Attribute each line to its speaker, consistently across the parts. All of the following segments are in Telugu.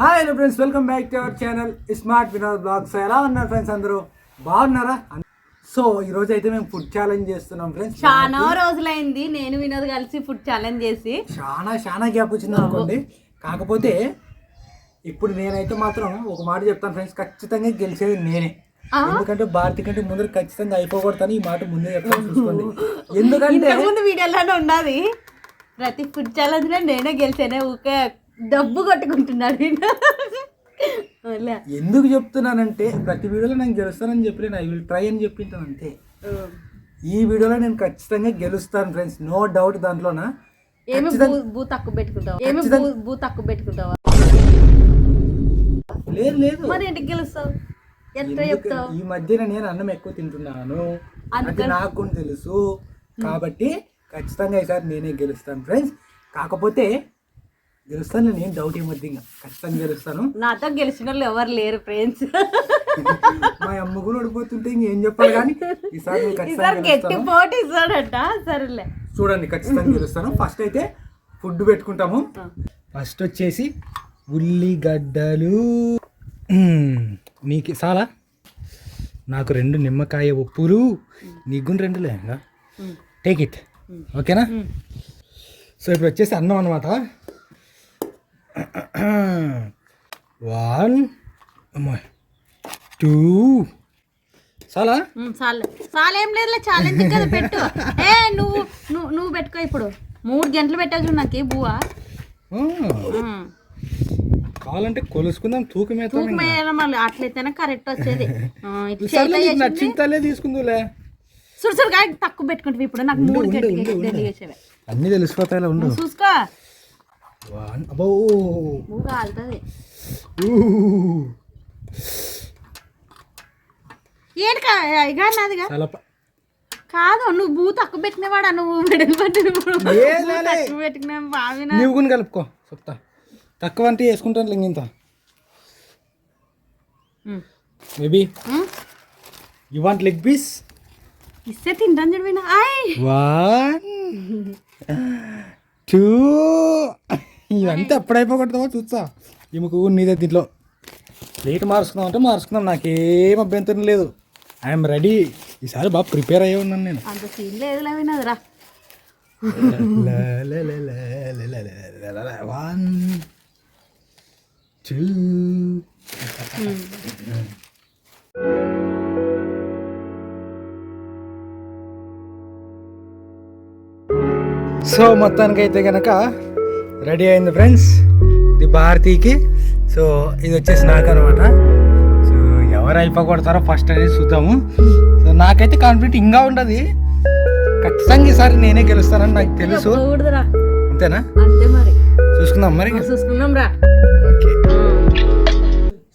Speaker 1: Hi hello friends welcome back to our channel smart Vinod blogs ఎలా ఉన్నారు ఫ్రెండ్స్ అందరూ? బాగున్నారా? సో ఈ రోజు అయితే మేము ఫుడ్ ఛాలెంజ్ చేస్తున్నాం ఫ్రెండ్స్
Speaker 2: చాలా రోజులైంది నేను వినోద్ కలిసి ఫుడ్ ఛాలెంజ్ చేసి.
Speaker 1: చాలా చాలా గ్యాప్ వచ్చింది అనుకోండి. కాకపోతే ఇప్పుడు నేనైతే మాత్రం ఒక మాట చెప్తాను ఫ్రెండ్స్ ఖచ్చితంగా గెలిచేది నేనే? ఎందుకంటే భారతి కంటే ముందర ఖచ్చితంగా అయిపోకూడతాను ఈ మాట ముందే చెప్తాను చూసుకోండి. ఎందుకంటే
Speaker 2: ముందు వీడియోలోనే ఉన్నది ప్రతి ఫుడ్ ఛాలెంజ్ నేనే గెలిచానే ఊకే డబ్బు కొట్టుకుంటున్నాడు.
Speaker 1: ఎందుకు చెప్తున్నానంటే ప్రతి వీడియోలో నేను గెలుస్తానని చెప్పి ఐ విల్ ట్రై అని చెప్పింటాను అంతే. ఈ వీడియోలో నేను ఖచ్చితంగా గెలుస్తాను ఫ్రెండ్స్ నో డౌట్ దాంట్లోన?
Speaker 2: ఏమి తక్కువ పెట్టుకుంటావా? ఏమి తక్కువ
Speaker 1: లేదు లేదు.
Speaker 2: మరి గెలుస్తావు?
Speaker 1: ఈ మధ్యన నేను అన్నం ఎక్కువ తింటున్నాను. అది నాకు తెలుసు. కాబట్టి ఖచ్చితంగా ఈసారి నేనే గెలుస్తాను ఫ్రెండ్స్ కాకపోతే గెలుస్తాను నేను డౌట్ ఏమొద్దు ఇంకా. ఖచ్చితంగా గెలుస్తాను.
Speaker 2: నాతో గెలిచిన వాళ్ళు ఎవరు లేరు ఫ్రెండ్స్
Speaker 1: మా అమ్మ కూడా ఓడిపోతుంటే ఇంకేం చెప్పాలి కానీ ఈసారి నేను ఖచ్చితంగా
Speaker 2: ఈసారి గట్టి
Speaker 1: గెలుస్తాను.
Speaker 2: పోటీ ఇస్తాడట. సరేలే.
Speaker 1: చూడండి ఖచ్చితంగా గెలుస్తాను. ఫస్ట్ అయితే ఫుడ్ పెట్టుకుంటాము.
Speaker 2: ఆ.
Speaker 1: ఫస్ట్ వచ్చేసి ఉల్లిగడ్డలు. మ్మ్. నీకు చాలా? నాకు రెండు నిమ్మకాయ ఉప్పులు. నీకు ఇంకా?
Speaker 2: ఉమ్.
Speaker 1: టేక్ ఇట్ ఓకేనా. సో ఇప్పుడు వచ్చేసి అన్నం అనమాట వన్ అమ్మా టూ చాలా?
Speaker 2: చాలు. లేదులే ఛాలెంజ్ కదా పెట్టు. ఏ నువ్వు నువ్వు నువ్వు పెట్టుకో ఇప్పుడు. మూడు గంటలు పెట్టావు నాకు బువ్వా.
Speaker 1: ఆ, కావాలంటే కొలుసుకుందాం తూకమేతాం
Speaker 2: తూకం వేయడం మళ్ళీ. అట్లయితేనే కరెక్ట్ వచ్చేది.
Speaker 1: నచ్చింతలే తీసుకుందులే
Speaker 2: చూడు కాదు, తక్కువ పెట్టుకుంటావు ఇప్పుడు. నాకు మూడు గంటలు
Speaker 1: అన్నీ తెలిసిపోతాయిలా ఉండు.
Speaker 2: చూసుకో.
Speaker 1: వన్ అబ్బో
Speaker 2: కాలుతుంది. ఏంటి ఇక నాదిగా కాదు నువ్వు బూ తక్కువ పెట్టినవాడా నువ్వు మెడలు. తక్కువ పెట్టిన
Speaker 1: కూడా కలుపుకో చెప్తా తక్కువ అంటే వేసుకుంటాను
Speaker 2: ఉమ్.
Speaker 1: Maybe. You want leg piece
Speaker 2: ఇస్తే తింటాను చూడు వినా ఆయ్
Speaker 1: వన్ టూ ఇవంతా ఎప్పుడైపోగొడతావో చూస్తా ఈమెకు నీదే దీంట్లో ప్లేట్ మార్చుకుందాం అంటే మార్చుకుందాం నాకేం అభ్యంతరం లేదు ఐఎమ్ రెడీ ఈసారి బాగా ప్రిపేర్ అయ్యే ఉన్నాను నేను
Speaker 2: అంత సీన్ లేదు వినదురా
Speaker 1: వన్ టూ సో మొత్తానికి అయితే కనుక రెడీ అయింది ఫ్రెండ్స్. ఇది భారతీకి. సో ఇది వచ్చేసి నాకు అనమాట సో ఎవరు అయిపోగొడతారో ఫస్ట్ అనేది చూద్దాము. సో నాకైతే కాన్ఫిడెంట్ ఇంకా ఉండదు. ఖచ్చితంగా ఈసారి నేనే గెలుస్తానని నాకు తెలుసు. అంతేనా? చూసుకుందాం మరి.
Speaker 2: చూసుకుందాం రా.
Speaker 1: ఓకే.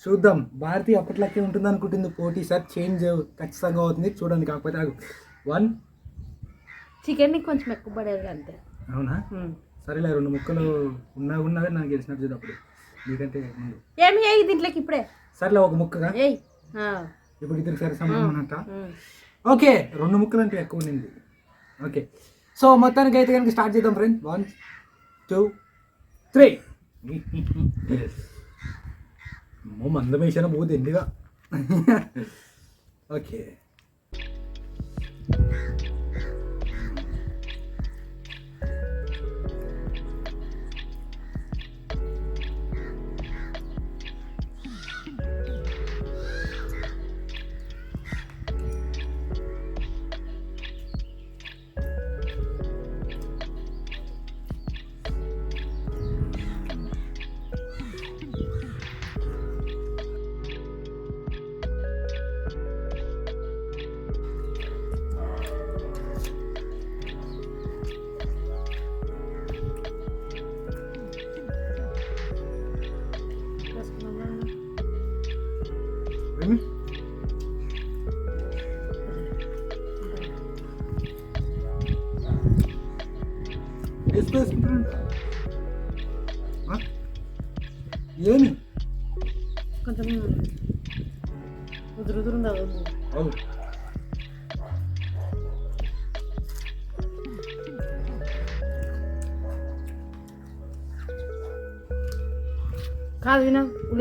Speaker 1: చూద్దాం. భారతి అప్పట్లకే ఉంటుంది అనుకుంటుంది. పోటీ సార్ చేంజ్ ఖచ్చితంగా అవుతుంది. చూడండి కాకపోతే వన్
Speaker 2: చికెన్ కొంచెం ఎక్కువ పడేది అంతే.
Speaker 1: అవునా. సరేలే రెండు ముక్కలు ఉన్నా ఉన్నవే నాకు గెలిచినట్టు చూడప్పుడు నీకంటే ముందు.
Speaker 2: ఏమి ఏయి దీంట్లోకి ఇప్పుడే?
Speaker 1: సరేలే ఒక ముక్కగా?
Speaker 2: ఏయ్ ఆ.
Speaker 1: ఇప్పుడు ఇద్దరికి సరే సమానం అన్నట్ట. ఓకే రెండు ముక్కలు అంటే ఎక్కువ ఉన్నింది ఓకే. సో మొత్తానికి అయితే కనుక స్టార్ట్ చేద్దాం ఫ్రెండ్ వన్ టూ త్రీ అమ్మో మందం వేసాను పోతే ఎండుగా. ఓకే.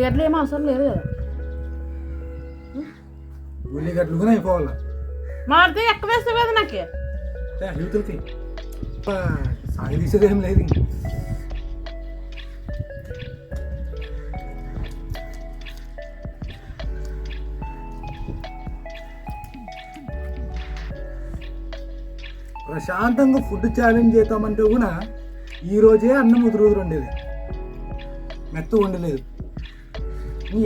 Speaker 2: ఉల్లిగడ్డలు ఏం అవసరం లేదు కదా.
Speaker 1: ఉల్లిగడ్డలు కూడా అయిపోవాలా?
Speaker 2: మాడితే ఎక్కువ వేస్తావు కదా నాకు?
Speaker 1: సాగి తీసేది ఏం లేదు. ప్రశాంతంగా ఫుడ్ ఛాలెంజ్ చేద్దామంటే కూడా ఈ రోజే అన్నం ఉదురుదురు ఉండేది. మెత్త ఉండలేదు.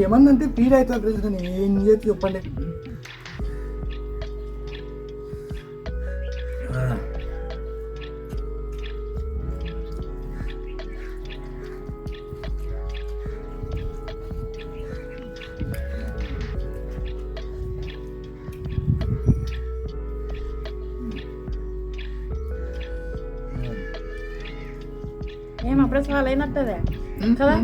Speaker 1: ఏమన్నంటే ఫీల్ అవుతా ఫ్రెండ్స్ నేను ఏం చేసి చెప్పండి.
Speaker 2: ఏం అప్పుడే చాలా అయినట్టదే కదా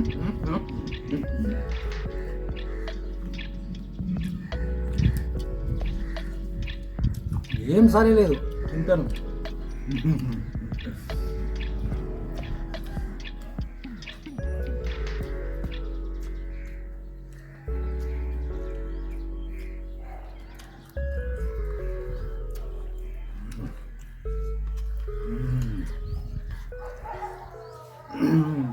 Speaker 1: ఏం సరే లేదు. తింటాను. Hmm.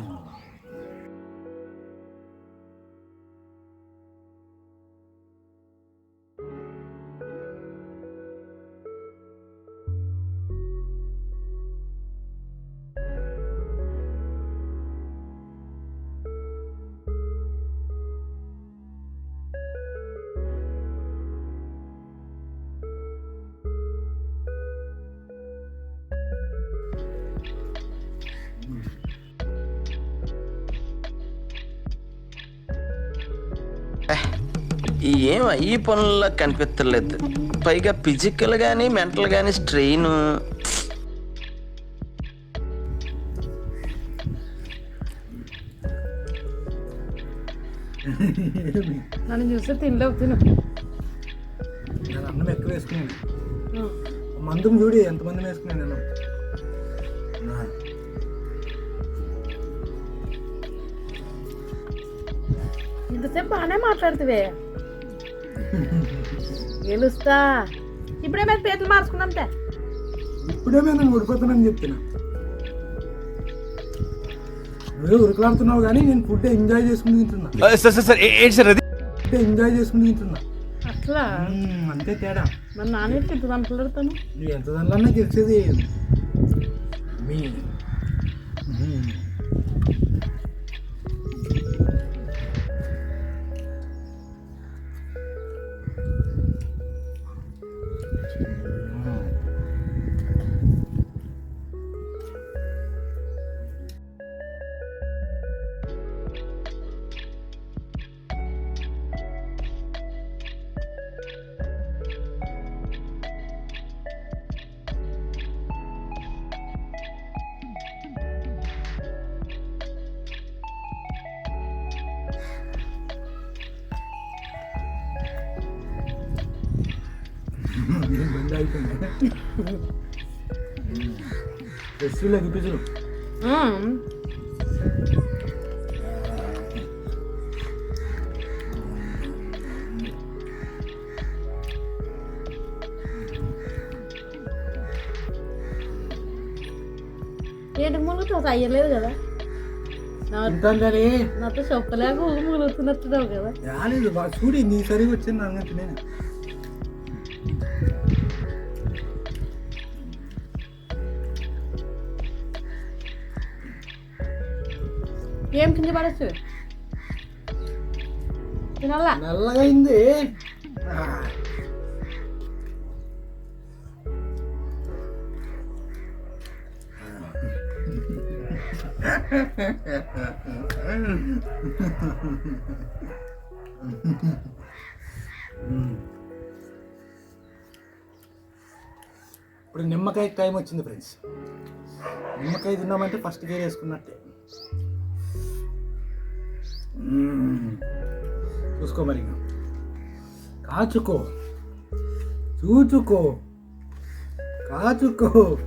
Speaker 3: ఏం ఈ పనుల్లో కనిపించలేదు పైగా ఫిజికల్ కానీ మెంటల్ కానీ స్ట్రెయిన్
Speaker 2: నన్ను చూస్తే తినలేవు తిను.
Speaker 1: నేను అన్నం ఎక్కువ వేసుకున్నాను మందుం చూడి ఎంతమంది వేసుకున్నాను నేను.
Speaker 2: ఇంతసేపు బాగానే మాట్లాడుతువే. గెలుస్తా. ఇప్పుడే మరి పేర్లు మార్చుకున్నాంతే
Speaker 1: ఇప్పుడేమే నేను ఉడిపోతానని చెప్తున్నా నువ్వే ఉరుకులాడుతున్నావు కానీ నేను ఫుడ్ ఎంజాయ్ చేసుకుని తింటున్నా.
Speaker 4: సార్ సార్ ఏంటి సార్ అది?
Speaker 1: ఎంజాయ్ చేసుకుని తింటున్నా.
Speaker 2: అట్లా?
Speaker 1: అంతే తేడా.
Speaker 2: మరి నాన్న ఇంత మాట్లాడుతాను
Speaker 1: నువ్వు ఎంత దానిలో గెలిచేది మీ బండి అయిపోయింది. డ్రెస్సులో గిప్పించు
Speaker 2: ఏంటి ములుగుతావు అయ్యలేదు కదా. నాతో చెప్పలేక ఊగు ములుగుతున్నట్టున్నావు కదా.
Speaker 1: రాలేదు బా చూడి నీ సరిగా వచ్చింది అన్నట్టు నేను.
Speaker 2: ఏం పడచ్చు నల్లగైంది.
Speaker 1: నల్లగా అయింది ఇప్పుడు నిమ్మకాయ టైం వచ్చింది ఫ్రెండ్స్. నిమ్మకాయ తిన్నామంటే ఫస్ట్ గేర్ వేసుకున్నట్టే. చూసుకో మరి కాచుకో. చూచుకో. కాచుకో.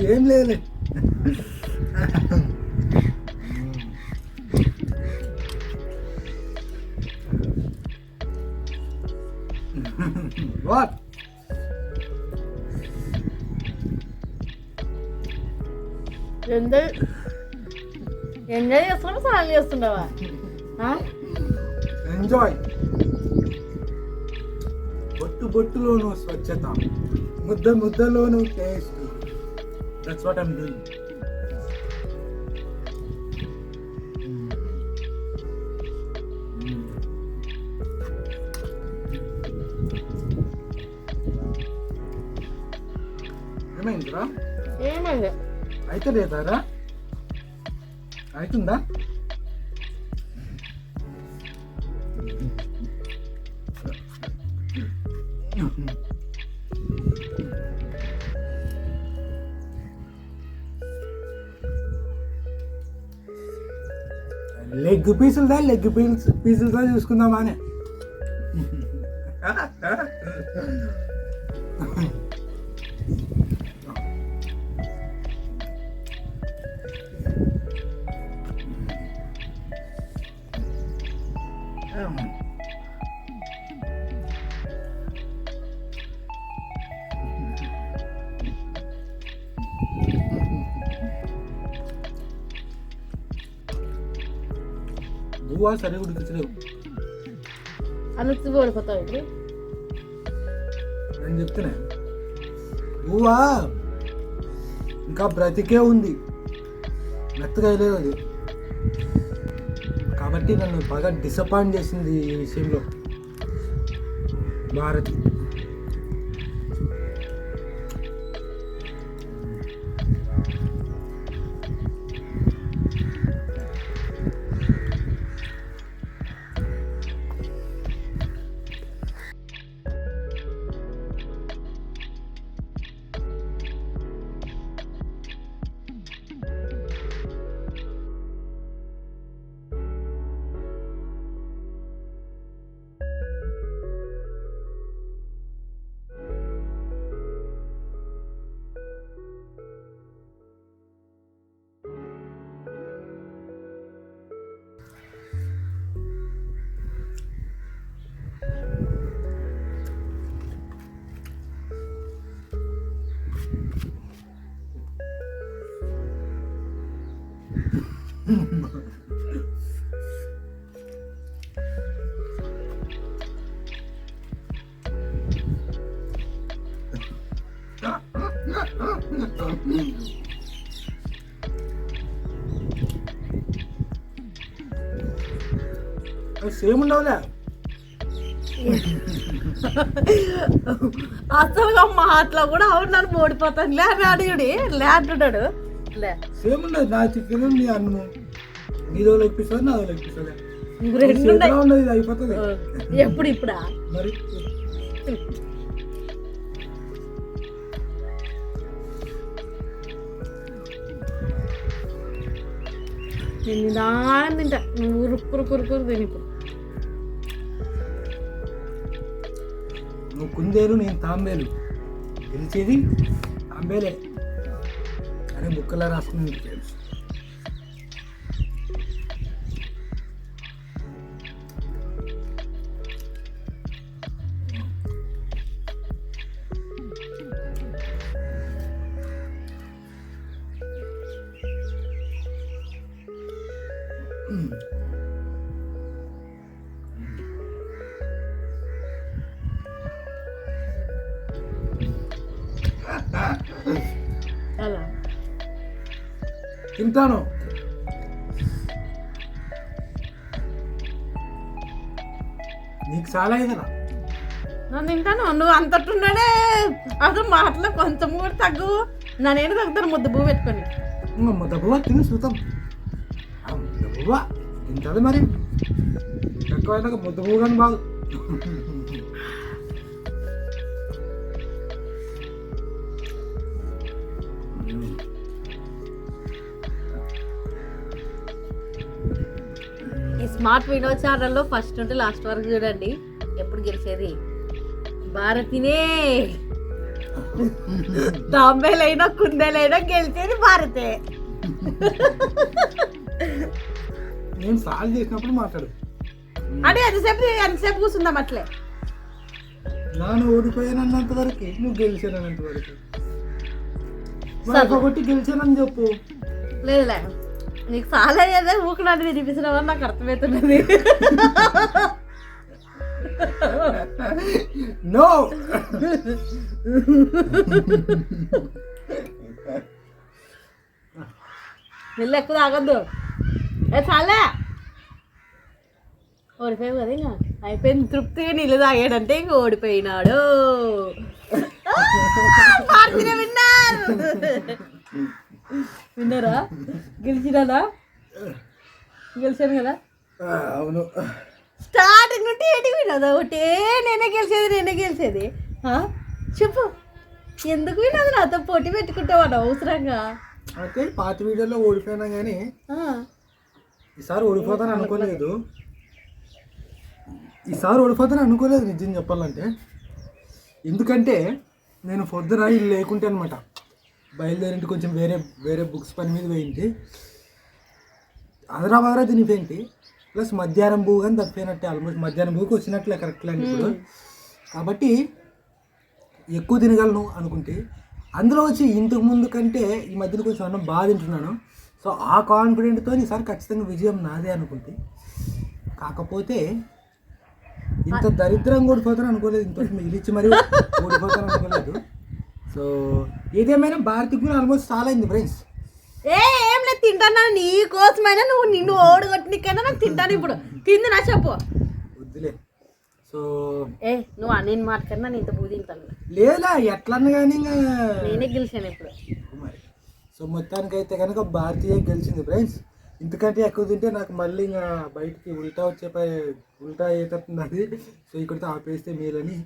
Speaker 1: ఏం లేదులే. వాట్
Speaker 2: ఎంజాయ్ ఎంజాయ్ చేస్తున్నావా స్నానం చేస్తున్నావా?
Speaker 1: ఎంజాయ్ బొట్టు బొట్టులోను స్వచ్ఛత ముద్ద ముద్దలోను taste that's what I'm doing ఏమైందిరా?
Speaker 2: ఏమైంది?
Speaker 1: అయితే లేదారా? అవుతుందా లెగ్ పీసులదా? లెగ్ పీస్ పీసులదా చూసుకుందామా అని. సరిగా ఉడికించలేవు
Speaker 2: అనుక్తి ఓడిపోతావు ఇప్పుడు
Speaker 1: నేను చెప్తున్నా నువ్వా ఇంకా బ్రతికే ఉంది మెత్తగా లేదు అది కాబట్టి నన్ను బాగా డిసప్పాయింట్ చేసింది ఈ విషయంలో భారతి సేమ్ ఉండవులే.
Speaker 2: అసలుగా మా అట్లా కూడా అవును ఓడిపోతాను. లే అని అడిగాడు. లే అంటున్నాడు. లే.
Speaker 1: సేమ్ ఉండదు నా చికెన్ నీ అన్నము. నీదో లెక్కిస్తుంది నాదో లెక్కిస్తుంది
Speaker 2: ఇంక రెండు ఉన్నాయి.
Speaker 1: ఉండదు? ఇది అయిపోతుంది
Speaker 2: ఎప్పుడు ఇప్పుడా?
Speaker 1: మరి?
Speaker 2: నేను నిదానం తింటా. నువ్వు కురుకురు తిని ఇప్పుడు
Speaker 1: నువ్వు కుందేలు నేను తాంబేలు. గెలిచేది తాంబేలే. అని బుక్కలా రాసుకుని తెలుసు. తింటాను నీకు చాలా ఇదరా
Speaker 2: నన్ను తింటాను నువ్వు అంతట్టున్నాడే. అసలు మాటలో కొంచెం కూడా తగ్గు. నన్నేను తగ్గుతాను ముద్ద భూ పెట్టుకొని.
Speaker 1: దబ్బువా తిని చూద్దాం దబ్బువా తింటుంది మరి. తక్కువ ముద్ద పువ్వు కానీ బాగు.
Speaker 2: స్మార్ట్ వినోద్ ఛానల్లో ఫస్ట్ నుండి లాస్ట్ వరకు చూడండి. ఎప్పుడు గెలిచేది? భారతినే. తాంబేలైనా కుందేలైనా గెలిచేది భారతే.
Speaker 1: నేను సాల్వ్ చేసినప్పుడు మాట్లాడు.
Speaker 2: అంటే ఎంతసేపు ఎంతసేపు కూర్చుందాం అట్లే?
Speaker 1: నాను ఓడిపోయానన్నంత వరకు నువ్వు గెలిచానంత వరకు. ఒకటి గెలిచానని చెప్పు.
Speaker 2: లేదులే. నీకు చాలా ఏదో ఊకలాంటి వినిపిస్తున్నావని నాకు అర్థమవుతున్నది.
Speaker 1: నో
Speaker 2: నీళ్ళు ఎక్కువ తాగొద్దు. ఏ చాలే? ఓడిపోయావు కదా ఇంకా? అయిపోయింది. తృప్తిగా నీళ్ళు తాగాడంటే ఇంక ఓడిపోయినాడు. విన్నారు. విన్నారా? గెలిచినాడా గెలిచాను కదా?
Speaker 1: అవును.
Speaker 2: స్టార్టింగ్ నుండి ఏంటి వినోదా? ఒకటే నేనే గెలిచేది నేనే గెలిచేది? చెప్పు. ఎందుకు వినోదు నాతో పోటీ పెట్టుకుంటావు అవసరంగా
Speaker 1: అయితే పాత వీడియోలో ఓడిపోయినా కానీ. ఈసారి ఓడిపోతాను అనుకోలేదు. ఈసారి ఓడిపోతాను అనుకోలేదు నిజం చెప్పాలంటే. ఎందుకంటే నేను పొద్దున ఇల్లు లేకుంటే అనమాట బయలుదేరింటి కొంచెం వేరే వేరే బుక్స్ పని మీద పోయింటి. హైదరాబాద్ తినిపోయింటి ప్లస్ మధ్యాహ్నం భూ కానీ తప్పినట్టే ఆల్మోస్ట్ మధ్యాహ్నం భూకి వచ్చినట్లే కరెక్ట్ అండి ఇప్పుడు. కాబట్టి ఎక్కువ తినగలను అనుకుంటే అందులో వచ్చి ఇంతకు ముందు కంటే ఈ మధ్యన కొంచెం అన్నం బాగా తింటున్నాను. సో ఆ కాన్ఫిడెంట్తో ఈసారి ఖచ్చితంగా విజయం నాదే అనుకుంటే. కాకపోతే ఇంత దరిద్రంగా ఓడిపోతాను అనుకోలేదు ఇంత మిగిలిచ్చి మరి ఓడిపోతాను అనుకోలేదు. సో ఏదేమైనా భారతి కూడా ఆల్మోస్ట్ చాలా అయింది ఫ్రెండ్స్
Speaker 2: ఏ ఏం లేదు తింటాను? నీ కోసమైనా నువ్వు నిన్ను ఓడగొట్టనికైనా నాకు తింటాను ఇప్పుడు. తింది నా చెప్పు.
Speaker 1: వద్దులే. సో
Speaker 2: ఏ నువ్వు అన్ని మాట కన్నా నేను ఇంత పూ తింటాను.
Speaker 1: లేదా ఎట్లన్నా కానీ ఇంకా
Speaker 2: నేనే గెలిచాను ఇప్పుడు.
Speaker 1: మరి. సో మొత్తానికి అయితే కనుక భారతీయ గెలిచింది ఫ్రెండ్స్ ఇంతకంటే ఎక్కువ తింటే నాకు మళ్ళీ ఇంకా బయటికి ఉల్టా వచ్చే పై ఉల్టా అది సో ఇక్కడితో ఆపేస్తే మేలని.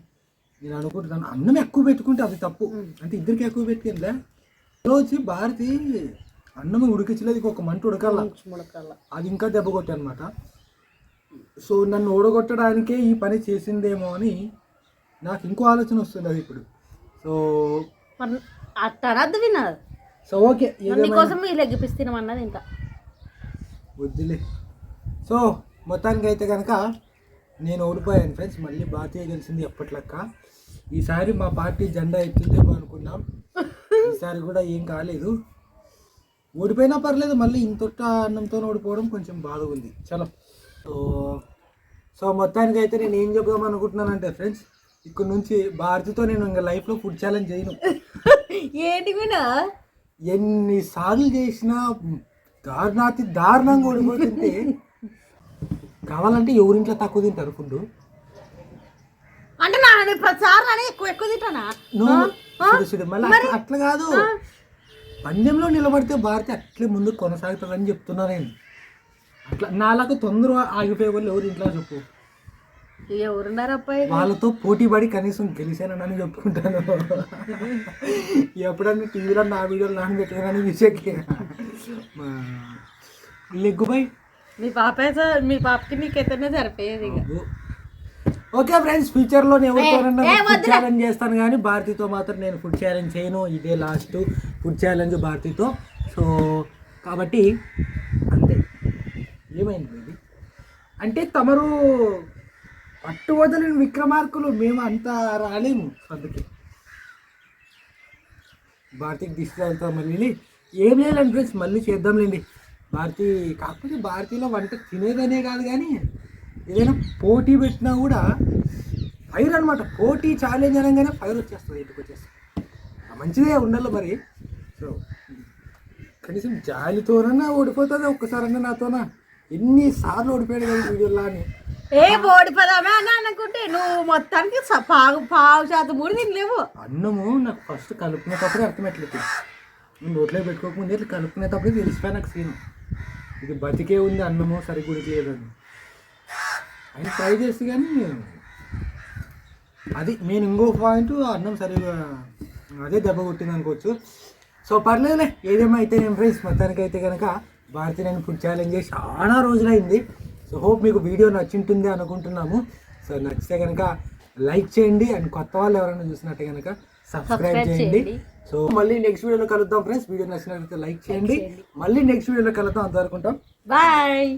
Speaker 1: నేను అనుకుంటున్నాను. అన్నం ఎక్కువ పెట్టుకుంటే అది తప్పు. అంటే ఇద్దరికి ఎక్కువ పెట్టుకుందా వచ్చి భారతి అన్నం ఉడికించలేదు ఇంకొక మంట ఉడకాల. అది ఇంకా దెబ్బ కొట్టాను అనమాట సో నన్ను ఓడగొట్టడానికే ఈ పని చేసిందేమో అని నాకు ఇంకో ఆలోచన వస్తుంది అది ఇప్పుడు. సో
Speaker 2: వినదు
Speaker 1: సో ఓకే
Speaker 2: ఎగ్గిపిస్తున్నామన్నది ఇంత.
Speaker 1: వద్దులే. సో మొత్తానికి అయితే కనుక నేను ఓడిపోయాను ఫ్రెండ్స్ మళ్ళీ భారతీయ గెలిచింది ఎప్పట్లక్క. ఈసారి మా పార్టీ జెండా ఎత్తుందేమో అనుకున్నాం. ఈసారి కూడా ఏం కాలేదు. ఓడిపోయినా పర్లేదు మళ్ళీ ఇంతొట్ట అన్నంతో ఓడిపోవడం కొంచెం బాధ ఉంది. చలో. సో సో మొత్తానికి అయితే నేను ఏం చెప్దాం అనుకుంటున్నానంటే ఫ్రెండ్స్ ఇక్కడ నుంచి భారతితో నేను ఇంకా లైఫ్లో ఫుడ్ ఛాలెంజ్ చేయను.
Speaker 2: ఏంటి వినా
Speaker 1: ఎన్ని సార్లు చేసినా దారుణాతి దారుణంగా ఓడిపోతుంటే కావాలంటే ఎవరింట్లో తక్కువ తింటారు ఫుడ్
Speaker 2: అంటే నా నేను ప్రతిసారి అని ఎక్కువ ఎక్కువ తింటానా?
Speaker 1: మళ్ళీ అట్లా కాదు. పందెంలో నిలబడితే భారతి అట్లే ముందు కొనసాగుతుందని చెప్తున్నా నేను. అట్లా నాలాగా తొందర ఆగిపోయే వాళ్ళు ఎవరు ఇంట్లో చెప్పు. వాళ్ళతో పోటీ పడి కనీసం గెలిచానని చెప్పుకుంటాను. ఎప్పుడన్నా టీవీలో నా వీడియోలు నాన్న పెట్టానని విషయకి లెగ్గుపై
Speaker 2: మీ పాప అయితే- మీ పాపకి నీకైతేనే సరిపోయేది
Speaker 1: ఓకే ఫ్రెండ్స్ ఫ్యూచర్లో నేను ఫుడ్. ఛాలెంజ్ చేస్తాను కానీ భారతితో మాత్రం నేను ఫుడ్ ఛాలెంజ్ చేయను. ఇదే లాస్ట్ ఫుడ్ ఛాలెంజ్ భారతితో. సో కాబట్టి అంతే. ఏమైంది ఇది? అంటే తమరు పట్టు వదిలిన విక్రమార్కులు మేము అంతా రాలేము అందుకే భారతికి తీసుకెళ్తాం మళ్ళీ. ఏం లేదండి ఫ్రెండ్స్ మళ్ళీ చేద్దాంలేండి. భారతి కాకపోతే భారతీలో వంట తినేదనే కాదు కానీ ఏదైనా పోటీ పెట్టినా కూడా ఫైర్ అనమాట పోటీ ఛాలెంజ్ అనగానే ఫైర్ వచ్చేస్తుంది ఇంటికి వచ్చేస్తుంది. మంచిదే ఉండాలి మరి. సో కనీసం జాలితోనన్నా ఓడిపోతుంది ఒక్కసారన్నా నాతోనా? ఎన్నిసార్లు ఓడిపోయాడు కదా వీడియోలో అని.
Speaker 2: ఏ ఓడిపోదామే అని అనుకుంటే నువ్వు మొత్తానికి పావు పావు శాతం కూడా తినలేవు.
Speaker 1: అన్నము నాకు ఫస్ట్ కలుపుకునేటప్పుడే అర్థమట్లేదు నేను నోట్లో పెట్టుకోకముందే ఇట్లా కలుపుకునేటప్పుడే తెలిసిపోయా నాకు సీన్ ఇది బతికే ఉంది అన్నము సరిగ్గుడికి ఉడికలేదని ఆయన ట్రై చేస్తే కానీ అది నేను ఇంకో పాయింట్ అన్నం సరిగా అదే దెబ్బ కొట్టింది అనుకోవచ్చు. సో పర్లేదులే ఏదేమైతే నేను ఫ్రెండ్స్ మొత్తానికి అయితే కనుక భారతి నేను ఫుడ్ ఛాలెంజ్ చేసి చాలా రోజులైంది. సో హోప్ మీకు వీడియో నచ్చింటుంది అనుకుంటున్నాము. సో నచ్చితే కనుక లైక్ చేయండి. అండ్ కొత్త వాళ్ళు ఎవరైనా చూసినట్టే కనుక సబ్స్క్రైబ్ చేయండి. సో మళ్ళీ నెక్స్ట్ వీడియోలో కలుద్దాం ఫ్రెండ్స్ వీడియో నచ్చినట్లయితే లైక్ చేయండి. మళ్ళీ నెక్స్ట్ వీడియోలో కలుద్దాం. అంతవరకు
Speaker 2: బాయ్